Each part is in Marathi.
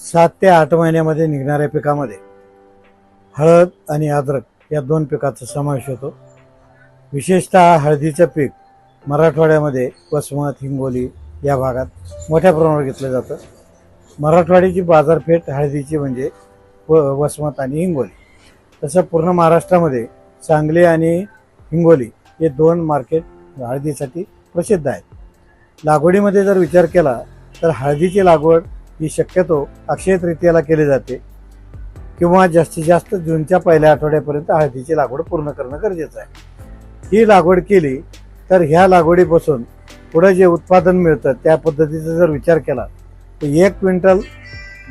सात ते आठ महिन्यामध्ये निघणाऱ्या पिकामध्ये हळद आणि अद्रक या दोन पिकाचा समावेश होतो. विशेषतः हळदीचं पीक मराठवाड्यामध्ये वसमत हिंगोली या भागात मोठ्या प्रमाणावर घेतलं जातं. मराठवाड्याची बाजारपेठ हळदीची म्हणजे व वसमत आणि हिंगोली. तसं पूर्ण महाराष्ट्रामध्ये सांगली आणि हिंगोली हे दोन मार्केट हळदीसाठी प्रसिद्ध आहेत. लागवडीमध्ये जर विचार केला तर हळदीची लागवड ही शक्यतो अक्षय तृतीयाला केली जाते किंवा जास्तीत जास्त जूनच्या पहिल्या आठवड्यापर्यंत हळदीची लागवड पूर्ण करणं गरजेचं आहे. ही लागवड केली तर ह्या लागवडीपासून पुढं जे उत्पादन मिळतं त्या पद्धतीचा जर विचार केला तर एक क्विंटल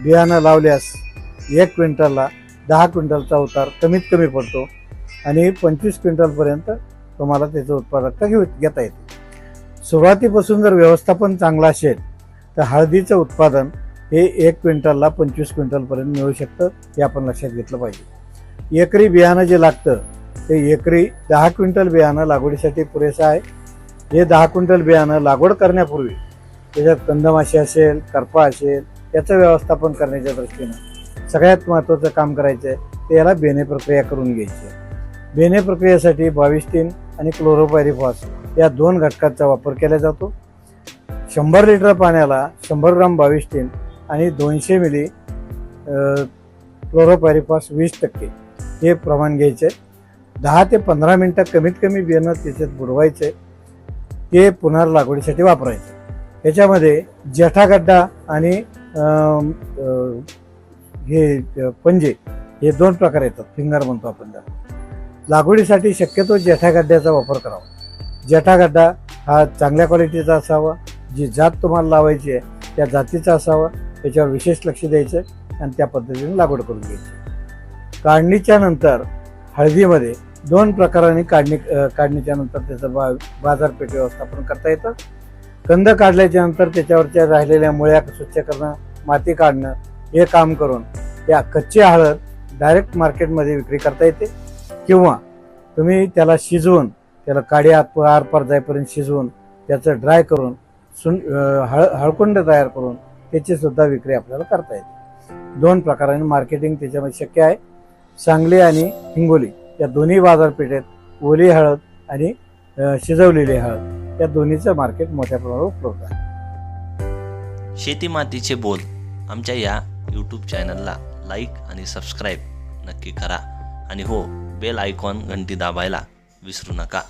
बियाणं लावल्यास एक क्विंटलला दहा क्विंटलचा उतार कमीत कमी पडतो आणि पंचवीस क्विंटलपर्यंत तुम्हाला त्याचं उत्पादकता घेऊ घेता येते. सुरुवातीपासून जर व्यवस्थापन चांगलं असेल तर हळदीचं उत्पादन हे एक क्विंटलला पंचवीस क्विंटलपर्यंत मिळू शकतं हे आपण लक्षात घेतलं पाहिजे. एकरी बियाणं जे लागतं ते एकरी दहा क्विंटल बियाणं लागवडीसाठी पुरेसं आहे. हे दहा क्विंटल बियाणं लागवड करण्यापूर्वी त्याच्यात कंदमाशी असेल करपा असेल याचं व्यवस्थापन करण्याच्या दृष्टीनं सगळ्यात महत्त्वाचं काम करायचं आहे ते याला बेने प्रक्रिया करून घ्यायची. आहे बेने प्रक्रियेसाठी बावीस तीन आणि क्लोरोपायरिफॉस या दोन घटकांचा वापर केला जातो. शंभर लिटर पाण्याला शंभर ग्राम बावीस तीन आणि दोनशे मिली क्लोरोपॅरिफॉस वीस टक्के हे प्रमाण घ्यायचे. दहा ते पंधरा मिनटं कमीत कमी बियाणं त्याच्यात बुडवायचे. ते पुन्हा लागवडीसाठी वापरायचे याच्यामध्ये जेठागड्डा आणि हे पंजे हे दोन प्रकार येतात. फिंगर म्हणतो आपण त्याला. लागवडीसाठी शक्यतो जेठागड्ड्याचा वापर करावा. जेठागड्डा हा चांगल्या क्वालिटीचा असावा. जी जात तुम्हाला लावायची आहे त्या जातीचा असावा. त्याच्यावर विशेष लक्ष द्यायचं आणि त्या पद्धतीने लागवड करून घ्यायची. काढणीच्या नंतर हळदीमध्ये दोन प्रकाराने काढणी काढणीच्या नंतर त्याचं बा बाजारपेठ व्यवस्थापन करता येतं. कंद काढल्याच्या नंतर त्याच्यावरच्या राहिलेल्या मुळ्या स्वच्छ करणं माती काढणं हे काम करून या कच्ची हळद डायरेक्ट मार्केटमध्ये विक्री करता येते. किंवा तुम्ही त्याला शिजवून त्याला काडी आत आरपार जाईपर्यंत शिजवून त्याचं ड्राय करून सुन हळ हळकुंड तयार करून त्याची सुद्धा विक्री आपल्याला करता येते. दोन प्रकाराने मार्केटिंग त्याच्यामध्ये शक्य आहे. सांगली आणि हिंगोली या दोन्ही बाजारपेठेत ओली हळद आणि शिजवलेली हळद या दोन्हीचं मार्केट मोठ्या प्रमाणावर उपलब्ध आहे. शेती मातीचे बोल आमच्या या यूट्यूब चॅनलला लाईक आणि सबस्क्राईब नक्की करा. आणि हो बेल आयकॉन घंटी दाबायला विसरू नका.